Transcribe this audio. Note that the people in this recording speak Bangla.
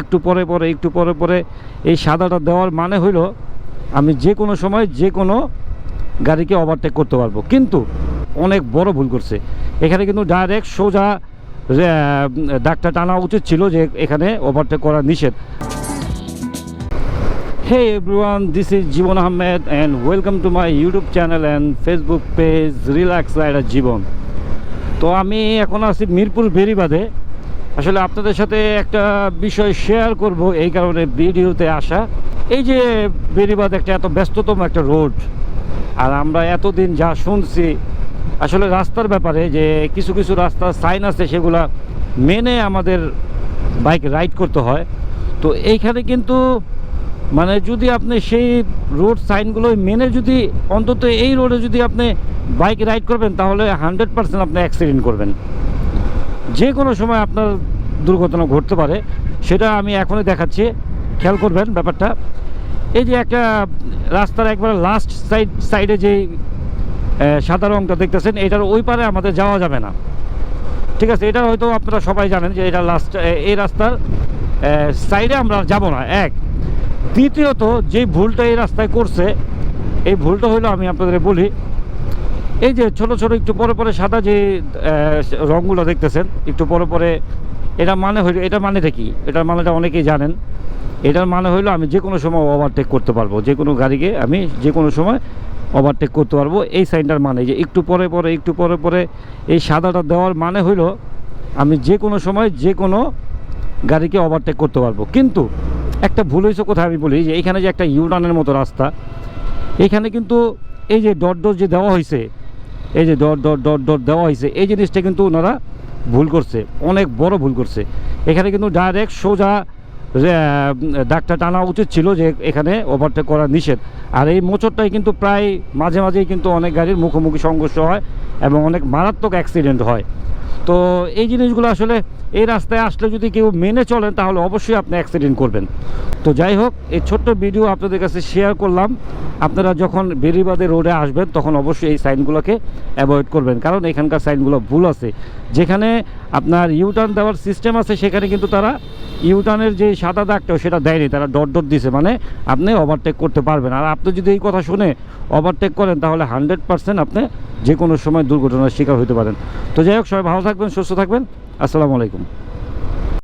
একটু পরে পরে একটু পরে পরে এই সাদাটা দেওয়ার মানে হইল আমি যে কোনো সময় যে কোনো গাড়িকে ওভারটেক করতে পারব। কিন্তু অনেক বড় ভুল করছে। এখানে কিন্তু ডাইরেক্ট সোজা ডাক্তার টানা উচিত ছিল যে এখানে ওভারটেক করা নিষেধ। Hey everyone, this is Jibon Ahmed and welcome to my YouTube channel and Facebook page relax rider Jibon তো আমি এখন আছি মিরপুর বেরিবাদে আসলে আপনাদের সাথে একটা বিষয় শেয়ার করব এই কারণে ভিডিওতে আসা। এই যে বেরিবাদ একটা এত ব্যস্ততম একটা রোড আর আমরা এতদিন যা শুনছি, আসলে রাস্তার ব্যাপারে যে কিছু কিছু রাস্তার সাইন আছে সেগুলা মেনে আমাদের বাইক রাইড করতে হয়। তো এইখানে কিন্তু মানে যদি আপনি সেই রোড সাইনগুলো মেনে যদি অন্তত এই রোডে যদি আপনি বাইক রাইড করবেন, তাহলে হান্ড্রেড পার্সেন্ট আপনি অ্যাক্সিডেন্ট করবেন। যে কোনো সময় আপনার দুর্ঘটনা ঘটতে পারে, সেটা আমি এখনই দেখাচ্ছি। খেয়াল করবেন ব্যাপারটা। এই যে একটা রাস্তার একবারে লাস্ট সাইড সাইডে যে সাদা রঙটা দেখতেছেন, এটার ওই পারে আমাদের যাওয়া যাবে না। ঠিক আছে, এটা হয়তো আপনারা সবাই জানেন যে এটা লাস্ট এই রাস্তার সাইডে আমরা যাব না, এক। দ্বিতীয়ত, যে ভুলটা এই রাস্তায় করছে, এই ভুলটা হলো আমি আপনাদের বলি, এই যে ছোট ছোট একটু পরে পরে সাদা যে রঙগুলো দেখতেছেন, একটু পরে পরে এটা মানে হইল, এটা মানেটা কি? এটার মানেটা অনেকেই জানেন। এটার মানে হইল, আমি যে কোনো সময় ওভারটেক করতে পারব। যে কোনো গাড়িকে আমি যে কোনো সময় ওভারটেক করতে পারব। এই সাইনটার মানে যে একটু পরে পরে, একটু পরে পরে, এই সাদাটা দেওয়ার মানে হইল, আমি যে কোনো সময় যে কোনো গাড়িকে ওভারটেক করতে পারব। কিন্তু একটা ভুল হয়েছে কোথায় আমি বলি, যে এখানে যে একটা ইউটার্নের মতো রাস্তা, এখানে কিন্তু এই যে ডট ডট যে দেওয়া হয়েছে এই যে ডট ডট ডট ডট দেওয়া হয়েছে এই জিনিসটা কিন্তু ওনারা ভুল করছে, অনেক বড় ভুল করছে। এখানে কিন্তু ডাইরেক্ট সোজা ডাক্তার টানা উচিত ছিল যে, এখানে ওভারটেক করা নিষেধ। আর এই মোচরটাই কিন্তু প্রায় মাঝে মাঝেই কিন্তু অনেক গাড়ির মুখোমুখি সংঘর্ষ হয় এবং অনেক মারাত্মক অ্যাক্সিডেন্ট হয়। তো এই জিনিসগুলো আসলে এই রাস্তায় আসলে যদি কেউ মেনে চলেন, তাহলে অবশ্যই আপনি অ্যাক্সিডেন্ট করবেন। তো যাই হোক, এই ছোট্ট ভিডিও আপনাদের কাছে শেয়ার করলাম। আপনারা যখন বেরিবাদে রোডে আসবেন, তখন অবশ্যই এই সাইনগুলোকে অ্যাভয়েড করবেন। কারণ এখানকার সাইনগুলো ভুল আছে। যেখানে আপনার ইউটার্ন দেওয়ার সিস্টেম আছে, সেখানে কিন্তু তারা ইউটার্নের যে সাদা দাগটা, সেটা দেয়নি, তারা ডট ডট দিছে মানে আপনি ওভারটেক করতে পারবেন। আর আপনি যদি এই কথা শুনে ওভারটেক করেন, তাহলে হান্ড্রেড পার্সেন্ট আপনি যে কোনো সময় দুর্ঘটনার শিকার হতে পারেন। তো যাই হোক, সবাই ভালো থাকবেন, সুস্থ থাকবেন। আসসালামু আলাইকুম।